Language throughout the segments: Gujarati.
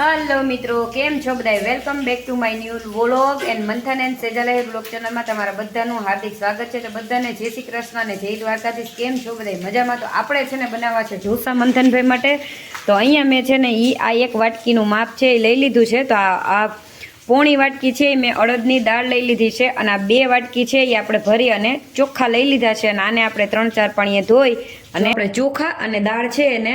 હેલો મિત્રો. કેમ છો બધા welcome back to my new vlog and Manthan and સેજલાઈ blog ચેનલમાં તમારા બધાનું હાર્દિક સ્વાગત છે. તો બધાને જય શ્રી કૃષ્ણ અને જય દ્વારકાધીશ. કેમ છો બધા મજામાં? તો આપણે છે ને બનાવવા છે ઢોસા મંથનભાઈ માટે. તો અહીંયા મેં છે ને એ આ એક વાટકીનું માપ છે એ લઈ લીધું છે. તો આ પોણી વાટકી છે એ મેં અડદની દાળ લઈ લીધી છે અને આ બે વાટકી છે એ આપણે ભરી અને ચોખ્ખા લઈ લીધા છે અને આને આપણે ત્રણ ચાર પાણીએ ધોઈ અને આપણે ચોખા અને દાળ છે એને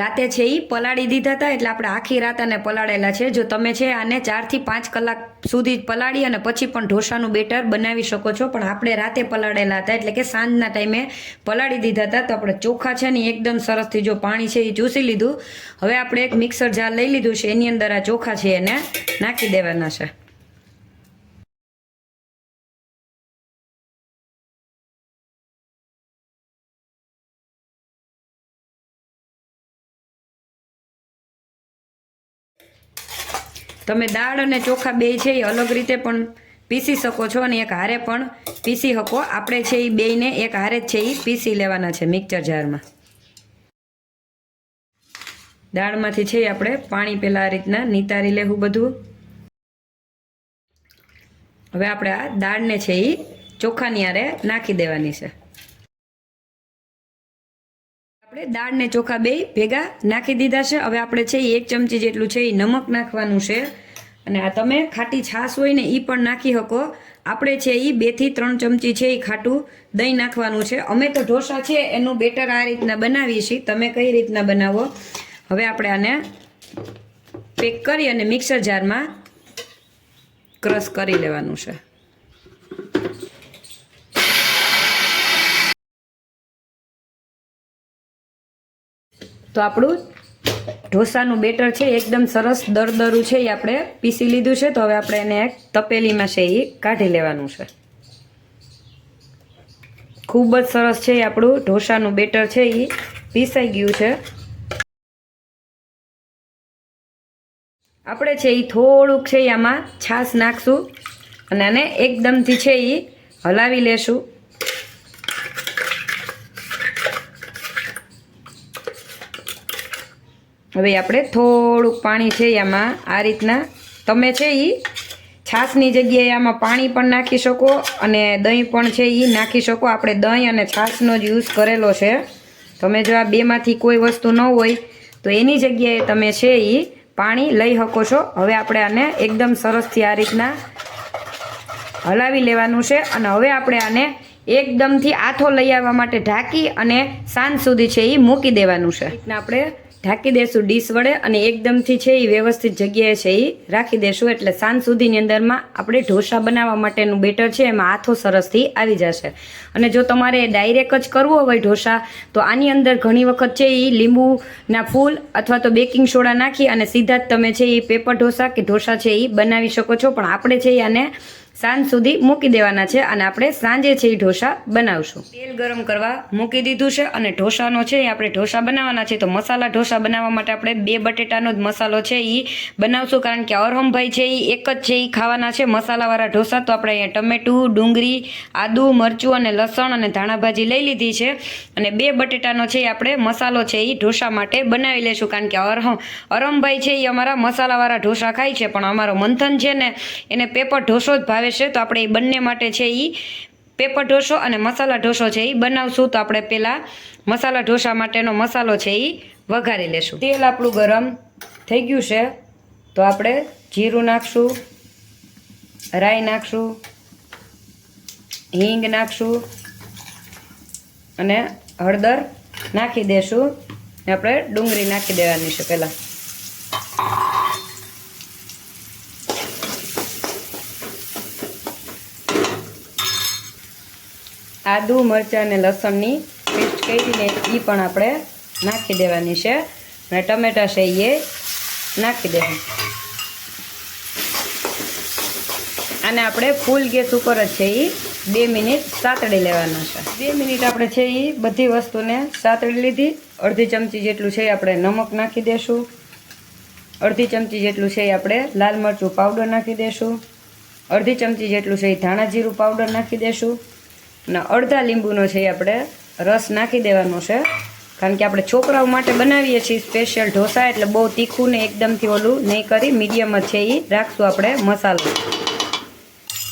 રાતે છે એ પલાળી દીધા હતા, એટલે આપણે આખી રાત આને પલાળેલા છે. જો તમે છે આને ચારથી પાંચ કલાક સુધી પલાળી અને પછી પણ ઢોસાનું બેટર બનાવી શકો છો. પણ આપણે રાતે પલાળેલા હતા, એટલે કે સાંજના ટાઈમે પલાળી દીધા હતા. તો આપણે ચોખા છે ને એકદમ સરસથી જો પાણી છે એ ચૂસી લીધું. હવે આપણે એક મિક્સર જાર લઈ લીધું છે, એની અંદર આ ચોખા છે એને નાખી દેવાના છે. તમે દાળ અને ચોખા બે છે એ અલગ રીતે પણ પીસી શકો છો અને એક હારે પણ પીસી શકો. આપણે છે એ બેયને એક હારે જ છે એ પીસી લેવાના છે મિક્સર જારમાં. દાળમાંથી છે આપણે પાણી પહેલાં આ રીતના નિતારી લેવું બધું. હવે આપણે આ દાળને છે એ ચોખાની હારે નાખી દેવાની છે. આપણે દાળ ને ચોખા બે ભેગા નાખી દીધા છે. હવે આપણે છે એક ચમચી જેટલું છે એ નમક નાખવાનું છે. અને આ તમે ખાટી છાશ હોય ને એ પણ નાખી શકો. આપણે છે એ બેથી ત્રણ ચમચી છે એ ખાટું દહીં નાખવાનું છે. અમે તો ઢોસા છે, એનું બેટર આ રીતના બનાવીએ છીએ. તમે કઈ રીતના બનાવો? હવે આપણે આને પેક કરી અને મિક્સર જારમાં ક્રશ કરી લેવાનું છે. તો આપણું ઢોસાનું બેટર છે, એકદમ સરસ દરદરું છે એ આપણે પીસી લીધું છે, તો હવે આપણે એને એક તપેલીમાં છે એ કાઢી લેવાનું છે. ખૂબ જ સરસ છે એ આપણું ઢોસાનું બેટર છે એ પીસાઈ ગયું છે. આપણે છે એ થોડુંક છે આમાં છાશ નાખશું અને આને એકદમથી છે એ હલાવી લેશું. હવે આપણે થોડુંક પાણી છે એમાં આ રીતના તમે છે એ છાશની જગ્યાએ આમાં પાણી પણ નાખી શકો અને દહીં પણ છે એ નાખી શકો. આપણે દહીં અને છાશનો જ યુઝ કરેલો છે. તમે જો આ બેમાંથી કોઈ વસ્તુ ન હોય, તો એની જગ્યાએ તમે છે એ પાણી લઈ શકો છો. હવે આપણે આને એકદમ સરસથી આ રીતના હલાવી લેવાનું છે અને હવે આપણે આને એકદમથી આથો લઈ આવવા માટે ઢાંકી અને સાંજ સુધી છે એ મૂકી દેવાનું છે. આપણે ઢાંકી દેશું ડીશ વડે અને એકદમથી છે એ વ્યવસ્થિત જગ્યાએ છે એ રાખી દેશું. એટલે સાંજ સુધીની અંદરમાં આપણે ઢોસા બનાવવા માટેનું બેટર છે, એમાં હાથો સરસથી આવી જશે. અને જો તમારે ડાયરેક્ટ જ કરવો હોય ઢોસા, તો આની અંદર ઘણી વખત છે એ લીંબુના ફૂલ અથવા તો બેકિંગ સોડા નાખી અને સીધા જ તમે છે એ પેપર ઢોસા કે ઢોસા છે એ બનાવી શકો છો. પણ આપણે છે એ આને સાંજ સુધી મૂકી દેવાના છે અને આપણે સાંજે છે એ ઢોસા બનાવશું. તેલ ગરમ કરવા મૂકી દીધું છે અને ઢોસાનો છે એ આપણે ઢોસા બનાવવાના છે. તો મસાલા ઢોસા બનાવવા માટે આપણે બે બટેટાનો જ મસાલો છે એ બનાવશું કારણ કે અરહમભાઈ છે એ એક જ છે એ ખાવાના છે મસાલાવાળા ઢોસા. તો આપણે અહીંયા ટમેટું, ડુંગળી, આદુ, મરચું અને લસણ અને ધાણાભાજી લઈ લીધી છે. અને બે બટેટાનો છે એ આપણે મસાલો છે એ ઢોસા માટે બનાવી લેશું કારણ કે અરહમ અરમભાઈ છે એ અમારા મસાલાવાળા ઢોસા ખાય છે. પણ અમારો મંથન છે ને, એને પેપર ઢોસો જ ભાવે છે, તો આપણે એ બંને માટે છે એ પેપર ઢોસો અને મસાલા ઢોસો છે એ બનાવશું. તો આપણે પહેલાં મસાલા ઢોસા માટેનો મસાલો છે એ વઘારી લેશું. તેલ આપણું ગરમ થઈ ગયું છે. તો આપણે જીરું નાખશું, રાઈ નાખશું, હિંગ નાખશું અને હળદર નાખી દેશું. આપણે ડુંગળી નાખી દેવાની છે પહેલાં. આદુ, મરચાં અને લસણની પેસ્ટ કરીને એ પણ આપણે નાખી દેવાની છે. અને ટમેટા છે એ નાખી દેવું આને આપણે ફૂલ ગેસ ઉપર જ છે એ બે મિનિટ સાતડી લેવાના છે. બે મિનિટ આપણે છે એ બધી વસ્તુને સાતડી લીધી. અડધી ચમચી જેટલું છે એ આપણે નમક નાખી દેશું. અડધી ચમચી જેટલું છે એ આપણે લાલ મરચું પાવડર નાખી દેશું. અડધી ચમચી જેટલું છે એ ધાણા જીરું પાવડર નાખી દેશું. અને અડધા લીંબુનો છે એ આપણે રસ નાખી દેવાનો છે. કારણ કે આપણે છોકરાઓ માટે બનાવીએ છીએ સ્પેશિયલ ઢોસા, એટલે બહુ તીખું ને એકદમથી ઓલું નહીં કરી મીડિયમ જ છે એ રાખશું આપણે મસાલો.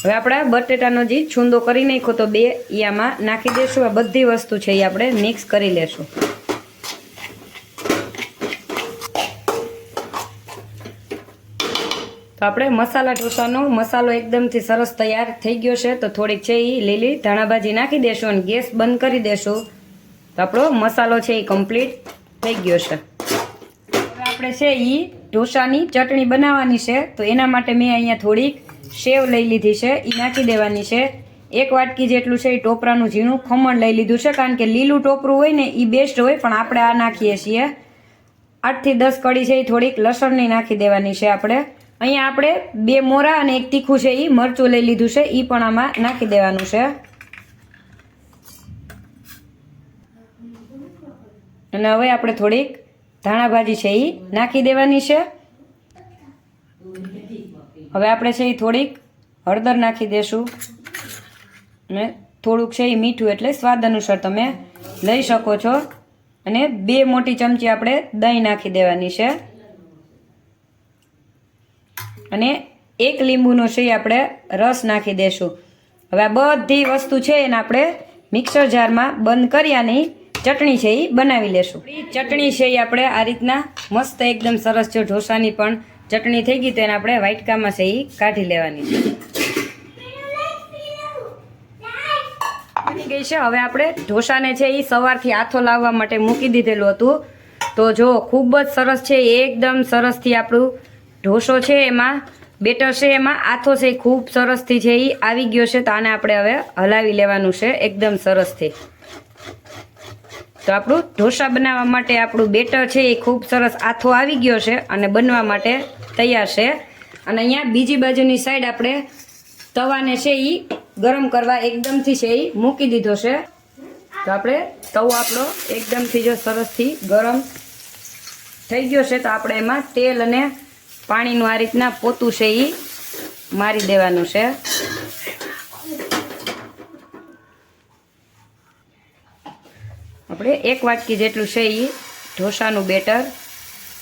હવે આપણે બટેટાનો જે છૂંદો કરી નાખ્યો તો બે આમાં નાખી દઈશું આ બધી વસ્તુ છે એ આપણે મિક્સ કરી લેશું. તો આપણે મસાલા ઢોસાનો મસાલો એકદમથી સરસ તૈયાર થઈ ગયો છે. તો થોડીક છે એ લીલી ધાણાભાજી નાખી દેશું અને ગેસ બંધ કરી દેશું. તો આપણો મસાલો છે એ કમ્પ્લીટ થઈ ગયો છે. હવે આપણે છે એ ઢોસાની ચટણી બનાવવાની છે. તો એના માટે મેં અહીંયા થોડીક સેવ લઈ લીધી છે. એ નાખી દેવાની છે. એક વાટકી જેટલું છે એ ટોપરાનું ઝીણું ખમણ લઈ લીધું છે. કારણ કે લીલું ટોપરું હોય ને એ બેસ્ટ હોય, પણ આપણે આ નાખીએ છીએ. આઠથી દસ કડી છે એ થોડીક લસણની નાખી દેવાની છે આપણે. અહીંયા આપણે બે મોરા અને એક તીખું છે એ મરચું લઈ લીધું છે. એ પણ આમાં નાખી દેવાનું છે. અને હવે આપણે થોડીક ધાણા ભાજી છે એ નાખી દેવાની છે. હવે આપણે છે એ થોડીક હળદર નાખી દેશું. અને થોડુંક છે એ મીઠું એટલે સ્વાદ અનુસાર તમે લઈ શકો છો. અને બે મોટી ચમચી આપણે દહીં નાખી દેવાની છે. અને એક લીંબુનો છે એ આપણે રસ નાખી દેશું. હવે આ બધી વસ્તુ છે એને આપણે મિક્સર જારમાં બંધ કર્યાની ચટણી છે એ બનાવી લેશું. ચટણી છે એ આપણે આ રીતના મસ્ત એકદમ સરસ છે ઢોસાની પણ ચટણી થઈ ગઈ તો એને આપણે વાઇટકામાં છે એ કાઢી લેવાની છે. ગઈ છે. હવે આપણે ઢોસાને છે એ સવારથી આથો લાવવા માટે મૂકી દીધેલું હતું. તો જો ખૂબ જ સરસ છે. એકદમ સરસથી આપણું ઢોસો છે એમાં, બેટર છે એમાં, આથો છે ખૂબ સરસથી છે એ આવી ગયો છે તો આને આપણે હવે હલાવી લેવાનું છે, એકદમ સરસથી તો આપણું ઢોસા બનાવવા માટે આપણું બેટર છે એ ખૂબ સરસ આથો આવી ગયો છે અને બનવા માટે તૈયાર છે. અને અહીંયા બીજી બાજુની સાઈડ આપણે તવાને છે એ ગરમ કરવા એકદમથી છે એ મૂકી દીધો છે. તો આપણે તવો આપણો એકદમથી જો સરસથી ગરમ થઈ ગયો છે તો આપણે એમાં તેલ અને પાણીનું આ રીતના પોતું છે એ મારી દેવાનું છે. આપણે એક વાટકી જેટલું છે એ ઢોસાનું બેટર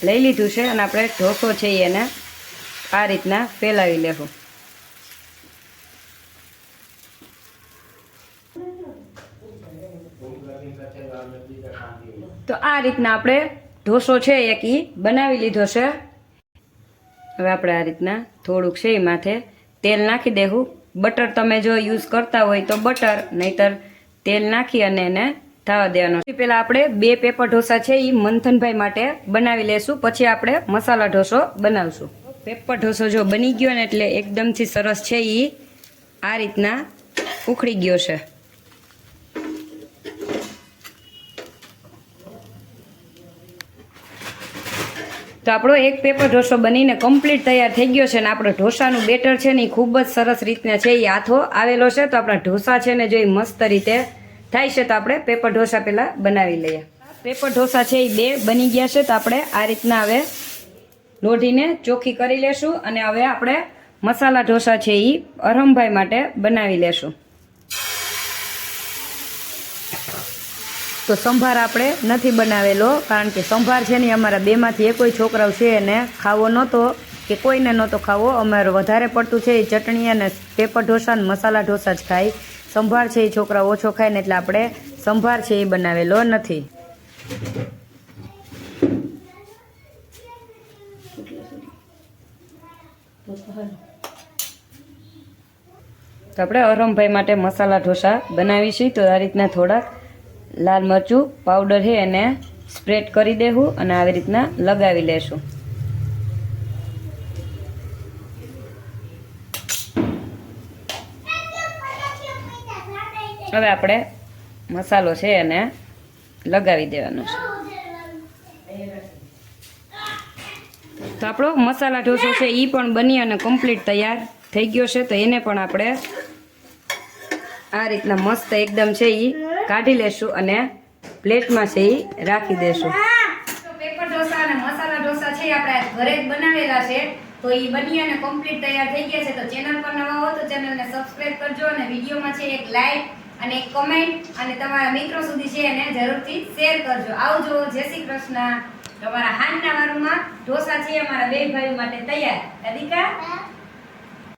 લઈ લીધું છે અને આપણે ઢોસો છે એને આ રીતના ફેલાવી લેવું તો આ રીતના આપણે ઢોસો છે એક એ બનાવી લીધો છે. હવે આપણે આ રીતના થોડુંક છે એ માથે તેલ નાખી દેવું બટર તમે જો યુઝ કરતા હોય તો બટર, નહીતર તેલ નાખી અને એને થવા દેવાનું. પહેલાં આપણે બે પેપર ઢોસા છે એ મંથનભાઈ માટે બનાવી લેશું. પછી આપણે મસાલા ઢોસો બનાવશું. પેપર ઢોસો જો બની ગયો ને એટલે એકદમથી સરસ છે એ આ રીતના ઉખડી ગયો છે. તો આપણો એક પેપર ઢોસો બનીને કમ્પ્લીટ તૈયાર થઈ ગયો છે ને આપણો ઢોસાનું બેટર છે ને એ ખૂબ જ સરસ રીતના છે એ હાથો આવેલો છે. તો આપણા ઢોસા છે ને જો એ મસ્ત રીતે થાય છે તો આપણે પેપર ઢોસા પહેલાં બનાવી લઈએ. પેપર ઢોસા છે એ બે બની ગયા છે તો આપણે આ રીતના હવે લોઢીને ચોખ્ખી કરી લેશું અને હવે આપણે મસાલા ઢોસા છે એ અરમભાઈ માટે બનાવી લેશું. તો સંભાર આપણે નથી બનાવેલો, કારણ કે સંભાર છે ને અમારા બેમાંથી કોઈ છોકરાઓ છે એને ખાવો નહોતો કે કોઈને નહોતો ખાવો. અમારે વધારે પડતું છે એ ચટણી અને પેપર ઢોસા અને મસાલા ઢોસા જ ખાય સંભાર છે એ છોકરા ઓછો ખાય ને એટલે આપણે સંભાર છે એ બનાવેલો નથી. તો આપણે અરમભાઈ માટે મસાલા ઢોસા બનાવીશું. તો આ રીતના થોડાક લાલ મરચું પાવડર છે એને સ્પ્રેડ કરી દેવું અને આવી રીતના લગાવી લેશું. હવે આપણે મસાલો છે એને લગાવી દેવાનો છે. તો આપણો મસાલા ઢોસો છે એ પણ બની અને કમ્પ્લીટ તૈયાર થઈ ગયો છે. તો એને પણ આપણે આ રીતના મસ્ત એકદમ છે એ કાઢી લેશું અને પ્લેટમાં છે એ રાખી દેશું. પેપર ઢોસા અને મસાલા ઢોસા છે આપણે ઘરે જ બનાવેલા છે. તો એ બની અને કમ્પ્લીટ તૈયાર થઈ ગયા છે. તો ચેનલ પર નવા હો તો ચેનલને સબસ્ક્રાઇબ કરજો અને વિડીયોમાં છે એક લાઈક અને એક કમેન્ટ અને તમારા મિત્રો સુધી છે એને જરૂરથી શેર કરજો. આવજો. જય શ્રી કૃષ્ણ. તમારા હાનના વારુમાં ઢોસા છે. અમારા બે ભાઈઓ માટે તૈયાર. રાધિકા?